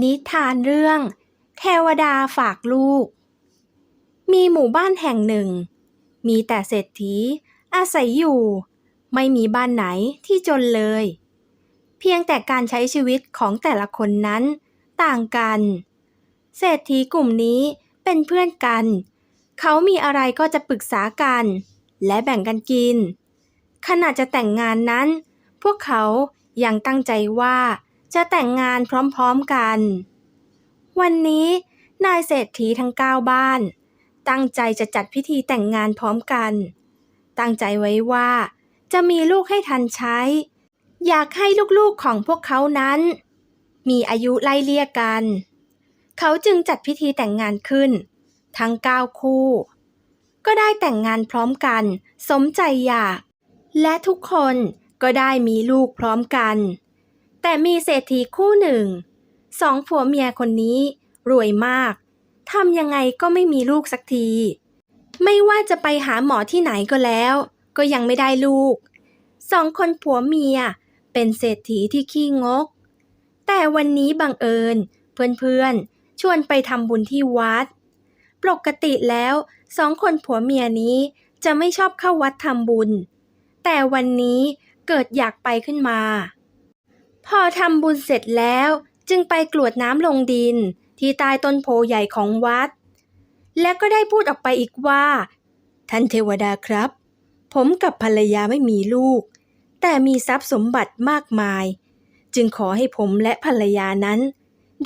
นิทานเรื่อง เทวดาฝากลูก มีหมู่บ้านแห่งหนึ่ง มีแต่เศรษฐีอาศัยอยู่ ไม่มีบ้านไหนที่จนเลย เพียงแต่การใช้ชีวิตของแต่ละคนนั้นต่างกัน เศรษฐีกลุ่มนี้เป็นเพื่อนกัน เขามีอะไรก็จะปรึกษากัน และแบ่งกันกิน ขณะจะแต่งงานนั้น พวกเขายังตั้งใจว่า จะแต่งงานพร้อมๆกัน วันนี้นายเศรษฐีทั้งเก้าบ้าน ตั้งใจจะจัดพิธีแต่งงานพร้อมกัน ตั้งใจไว้ว่า จะมีลูกให้ทันใช้ อยากให้ลูกๆของพวกเขานั้น มีอายุไล่เลี่ยกัน เขาจึงจัดพิธีแต่งงานขึ้น ทั้งเก้าคู่ ก็ได้แต่งงานพร้อมกัน สมใจอยาก และทุกคนก็ได้มีลูกพร้อมกัน แต่มีเศรษฐีคู่หนึ่ง สองผัวเมียคนนี้ รวยมาก ทำยังไงก็ไม่มีลูกสักที ไม่ว่าจะไปหาหมอที่ไหนก็แล้ว ก็ยังไม่ได้ลูก สองคนผัวเมียเป็นเศรษฐีที่ขี้งก แต่วันนี้บังเอิญ เพื่อนๆ ชวนไปทำบุญที่วัด ปกติแล้วสองคนผัวเมียนี้จะไม่ชอบเข้าวัดทำบุญ แต่วันนี้เกิดอยากไปขึ้นมา พอทำบุญเสร็จแล้วจึงไปกรวดน้ำลงดิน ที่ใต้ต้นโพใหญ่ของวัด และก็ได้พูดออกไปอีกว่า ท่านเทวดาครับ ผมกับภรรยาไม่มีลูก แต่มีทรัพย์สมบัติมากมาย จึงขอให้ผมและภรรยานั้น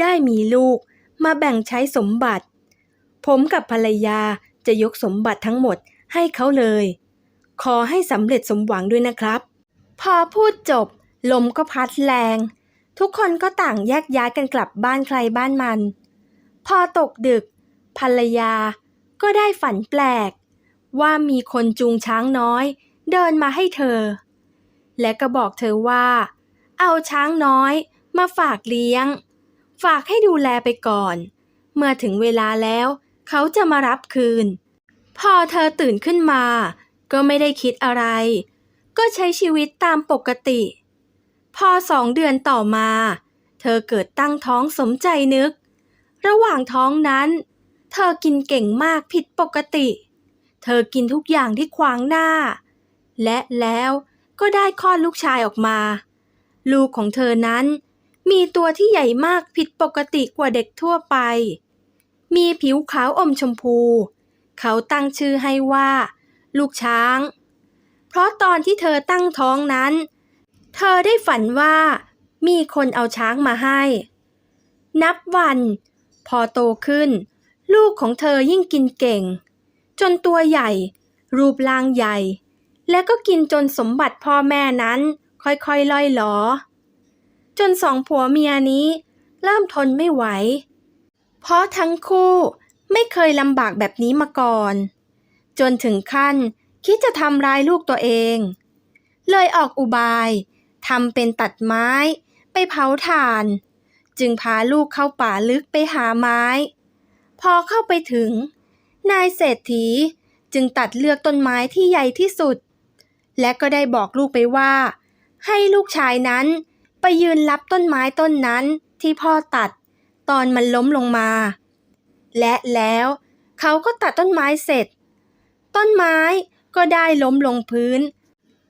ได้มีลูกมาแบ่งใช้สมบัติ ผมกับภรรยาจะยกสมบัติทั้งหมดให้เขาเลย ขอให้สำเร็จสมหวังด้วยนะครับ พอพูดจบ ลมก็พัดแรง ทุกคนก็ต่างแยกย้ายกันกลับบ้านใครบ้านมัน พอตกดึก ภรรยาก็ได้ฝันแปลก ว่ามีคนจูงช้างน้อย เดินมาให้เธอ และก็บอกเธอว่า เอาช้างน้อยมาฝากเลี้ยง ฝากให้ดูแลไปก่อน เมื่อถึงเวลาแล้วเขาจะมารับคืน พอเธอตื่นขึ้นมา ก็ไม่ได้คิดอะไร ก็ใช้ชีวิตตามปกติ พอสองเดือนต่อมา เธอเกิดตั้งท้องสมใจนึก ระหว่างท้องนั้น เธอกินเก่งมากผิดปกติ เธอกินทุกอย่างที่ขวางหน้า และแล้วก็ได้คลอดลูกชายออกมา ลูกของเธอนั้น มีตัวที่ใหญ่มากผิดปกติกว่าเด็กทั่วไป มีผิวขาวอมชมพู เขาตั้งชื่อให้ว่า ลูกช้าง เพราะตอนที่เธอตั้งท้องนั้นเธอได้ฝันว่า มีคนเอาช้างมาให้ นับวัน พอโตขึ้น ลูกของเธอยิ่งกินเก่ง จนตัวใหญ่ รูปร่างใหญ่ และก็กินจนสมบัติพ่อแม่นั้นค่อยๆล่อยหลอ จนสองผัวเมียนี้ เริ่มทนไม่ไหว เพราะทั้งคู่ไม่เคยลำบากแบบนี้มาก่อน จนถึงขั้นคิดจะทำร้ายลูกตัวเอง เลยออกอุบาย ทำเป็นตัดไม้ ไปเผาถ่าน จึงพาลูกเข้าป่าลึกไปหาไม้ พอเข้าไปถึง นายเศรษฐีจึงตัดเลือกต้นไม้ที่ใหญ่ที่สุด และก็ได้บอกลูกไปว่า ให้ลูกชายนั้นไปยืนรับต้นไม้ต้นนั้นที่พ่อตัดตอนมันล้มลงมา และแล้วเขาก็ตัดต้นไม้เสร็จ ต้นไม้ก็ได้ล้มลงพื้น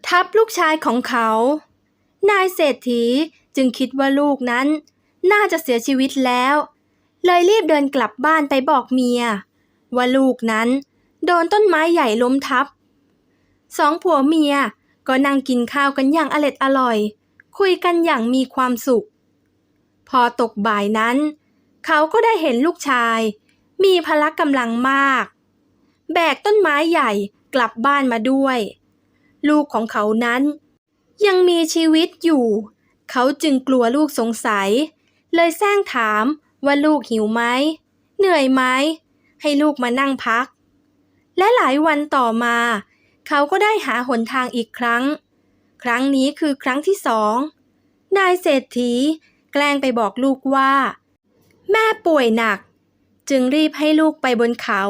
ทับลูกชายของเขา นายเศรษฐีจึงคิดว่าลูกนั้น น่าจะเสียชีวิตแล้ว เลยรีบเดินกลับบ้านไปบอกเมีย ว่าลูกนั้น โดนต้นไม้ใหญ่ล้มทับ สองผัวเมียก็นั่งกินข้าวกันอย่างอร็ดอร่อย คุยกันอย่างมีความสุข พอตกบ่ายนั้น เขาก็ได้เห็นลูกชาย มีพละกำลังมาก แบกต้นไม้ใหญ่กลับบ้านมาด้วย ลูกของเขานั้น ยังมีชีวิตอยู่ เขาจึงกลัวลูกสงสัย เลยแซงถามว่าลูกหิวไหม เหนื่อยไหม ให้ลูกมานั่งพัก และหลายวันต่อมา เขาก็ได้หาหนทางอีกครั้ง ครั้งนี้คือครั้งที่สอง นายเศรษฐี แกล้งไปบอกลูกว่า แม่ป่วยหนัก จึงรีบให้ลูกไปบนเขา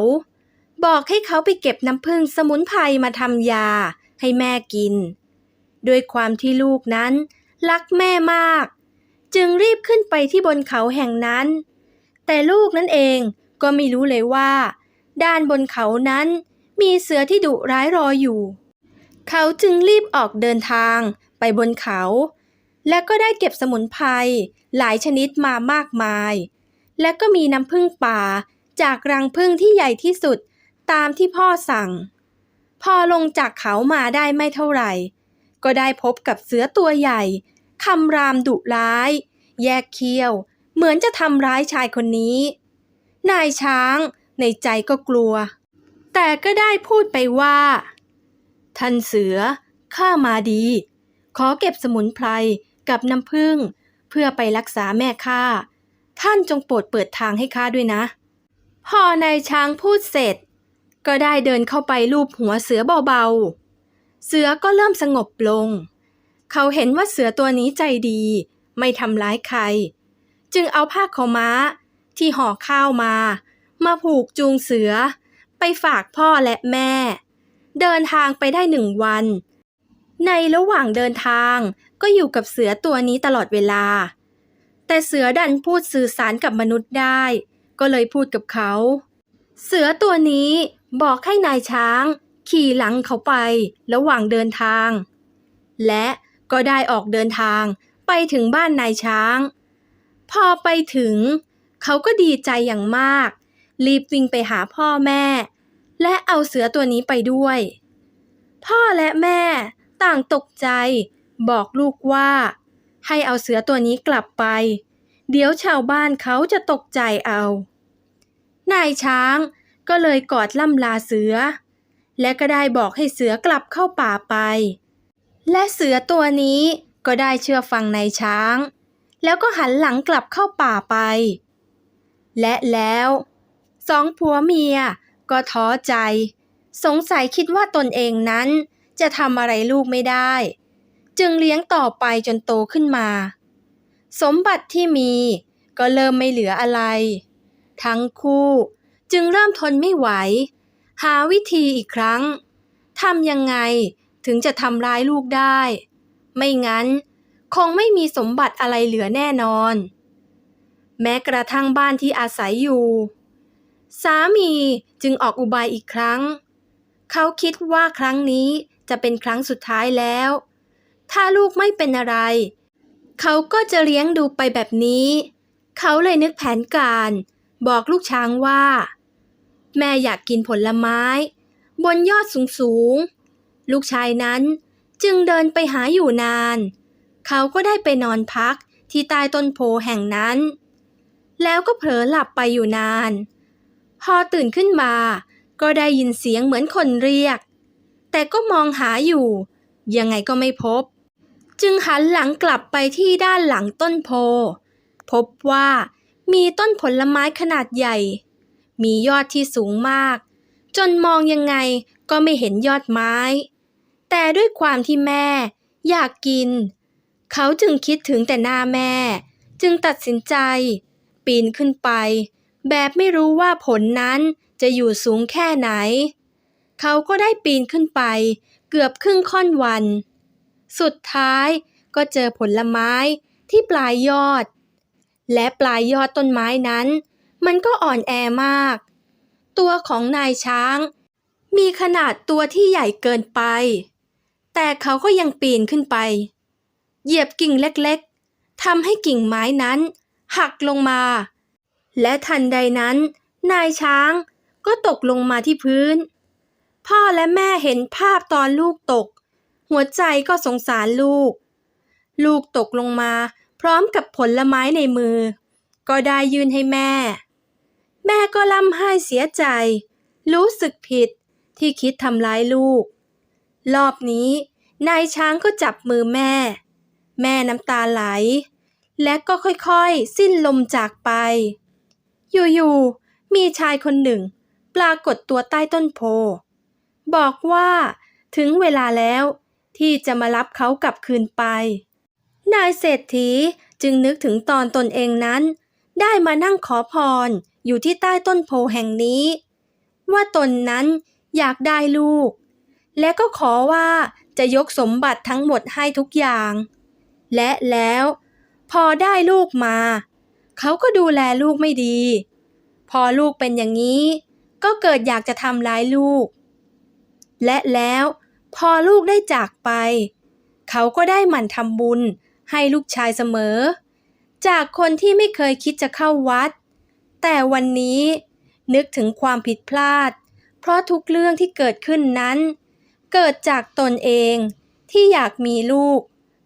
บอกให้เขาไปเก็บน้ำผึ้งสมุนไพรมาทำยาให้แม่กิน ด้วยความที่ลูกนั้น รักแม่มาก จึงรีบขึ้นไปที่บนเขาแห่งนั้น แต่ลูกนั้นเองก็ไม่รู้เลยว่า ด้านบนเขานั้นมีเสือที่ดุร้ายรออยู่ เขาจึงรีบออกเดินทางไปบนเขา และก็ได้เก็บสมุนไพรหลายชนิดมามากมาย และก็มีน้ำผึ้งป่าจากรังผึ้งที่ใหญ่ที่สุดตามที่พ่อสั่ง พอลงจากเขามาได้ไม่เท่าไหร่ ก็ได้พบกับเสือตัวใหญ่คำรามดุร้าย แยกเขี้ยว เหมือนจะทำร้ายชายคนนี้ นายช้างในใจก็กลัว แต่ก็ได้พูดไปว่า ท่านเสือข้ามาดี ขอเก็บสมุนไพรกับน้ำผึ้งเพื่อไปรักษาแม่ข้าท่านจงโปรดเปิดทางให้ข้าด้วยนะ พอนายช้างพูดเสร็จ ก็ได้เดินเข้าไปลูบหัวเสือเบาๆ เสือก็เริ่มสงบลง เขาเห็นว่าเสือตัวนี้ใจดี ไม่ทำร้ายใคร จึงเอาผ้าขาวม้าที่ห่อข้าวมา มาผูกจูงเสือ ไปฝากพ่อและแม่ เดินทางไปได้หนึ่งวัน ในระหว่างเดินทางก็อยู่กับเสือตัวนี้ตลอดเวลา แต่เสือดันพูดสื่อสารกับมนุษย์ได้ ก็เลยพูดกับเขา เสือตัวนี้บอกให้นายช้าง ขี่หลังเขาไประหว่างเดินทาง และก็ได้ออกเดินทางไปถึงบ้านนายช้าง พอไปถึง เขาก็ดีใจอย่างมาก รีบวิ่งไปหาพ่อแม่ และเอาเสือตัวนี้ไปด้วย พ่อและแม่ต่างตกใจ บอกลูกว่า ให้เอาเสือตัวนี้กลับไป เดี๋ยวชาวบ้านเขาจะตกใจเอา นายช้างก็เลยกอดล่ำลาเสือ และก็ได้บอกให้เสือกลับเข้าป่าไป และเสือตัวนี้ก็ได้เชื่อฟังนายช้าง แล้วก็หันหลังกลับเข้าป่าไป และแล้วสองผัวเมียก็ท้อใจ สงสัยคิดว่าตนเองนั้นจะทำอะไรลูกไม่ได้ จึงเลี้ยงต่อไปจนโตขึ้นมา สมบัติที่มีก็เริ่มไม่เหลืออะไร ทั้งคู่จึงเริ่มทนไม่ไหว หาวิธีอีกครั้งทำยังไงถึงจะทำร้ายลูกได้ ไม่งั้น คงไม่มีสมบัติอะไรเหลือแน่นอน แม้กระทั่งบ้านที่อาศัยอยู่ สามีจึงออกอุบายอีกครั้ง เขาคิดว่าครั้งนี้จะเป็นครั้งสุดท้ายแล้ว ถ้าลูกไม่เป็นอะไร เขาก็จะเลี้ยงดูไปแบบนี้ เขาเลยนึกแผนการ บอกลูกช้างว่า แม่อยากกินผลไม้ บนยอดสูงๆลูกชายนั้นจึงเดินไปหาอยู่นาน เขาก็ได้ไปนอนพักที่ใต้ต้นโพแห่งนั้น แล้วก็เผลอหลับไปอยู่นาน พอตื่นขึ้นมา ก็ได้ยินเสียงเหมือนคนเรียก แต่ก็มองหาอยู่ ยังไงก็ไม่พบ จึงหันหลังกลับไปที่ด้านหลังต้นโพ พบว่ามีต้นผลไม้ขนาดใหญ่ มียอดที่สูงมาก จนมองยังไงก็ไม่เห็นยอดไม้ แต่ด้วยความที่แม่อยากกิน เขาจึงคิดถึงแต่หน้าแม่ จึงตัดสินใจ ปีนขึ้นไป แบบไม่รู้ว่าผลนั้นจะอยู่สูงแค่ไหน เขาก็ได้ปีนขึ้นไป เกือบครึ่งค่อนวัน สุดท้ายก็เจอผลไม้ที่ปลายยอด และปลายยอดต้นไม้นั้น มันก็อ่อนแอมาก ตัวของนายช้าง มีขนาดตัวที่ใหญ่เกินไป แต่เขาก็ยังปีนขึ้นไป เหยียบกิ่งเล็กๆทำให้กิ่งไม้นั้น หักลงมา และทันใดนั้น นายช้างก็ตกลงมาที่พื้น พ่อและแม่เห็นภาพตอนลูกตก หัวใจก็สงสารลูก ลูกตกลงมาพร้อมกับผลไม้ในมือ ก็ได้ยื่นให้แม่แม่ ก็ล่ำไห้เสียใจ รู้สึกผิดที่คิดทำร้ายลูก รอบนี้นายช้างก็จับมือแม่ แม่น้ำตาไหล และก็ค่อยๆ สิ้นลมจากไป อยู่ๆ มีชายคนหนึ่ง ปรากฏตัวใต้ต้นโพ บอกว่าถึงเวลาแล้วที่จะมารับเขากลับคืนไป นายเศรษฐีจึงนึกถึงตอนตนเองนั้น ได้มานั่งขอพร อยู่ที่ใต้ต้นโพแห่งนี้ ว่าตนนั้นอยากได้ลูก และก็ขอว่าจะยกสมบัติทั้งหมดให้ทุกอย่าง และแล้วพอได้ลูกมา เขาก็ดูแลลูกไม่ดี พอลูกเป็นอย่างนี้ ก็เกิดอยากจะทำร้ายลูก และแล้วพอลูกได้จากไป เขาก็ได้หมั่นทำบุญให้ลูกชายเสมอ จากคนที่ไม่เคยคิดจะเข้าวัด แต่วันนี้นึกถึงความผิดพลาด เพราะทุกเรื่องที่เกิดขึ้นนั้น เกิดจากตนเองที่อยากมีลูก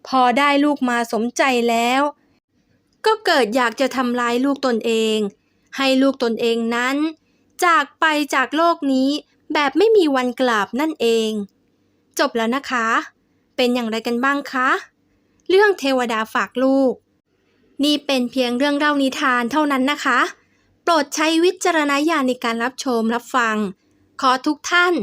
พอได้ลูกมาสมใจแล้ว ก็เกิดอยากจะทำร้ายลูกตนเอง ให้ลูกตนเองนั้น จากไปจากโลกนี้แบบไม่มีวันกลับนั่นเอง จบแล้วนะคะ เป็นอย่างไรกันบ้างคะ เรื่องเทวดาฝากลูก นี่เป็นเพียงเรื่องเล่านิทานเท่านั้นนะคะ โปรดใช้วิจารณญาณในการรับชมรับฟัง ขอทุกท่าน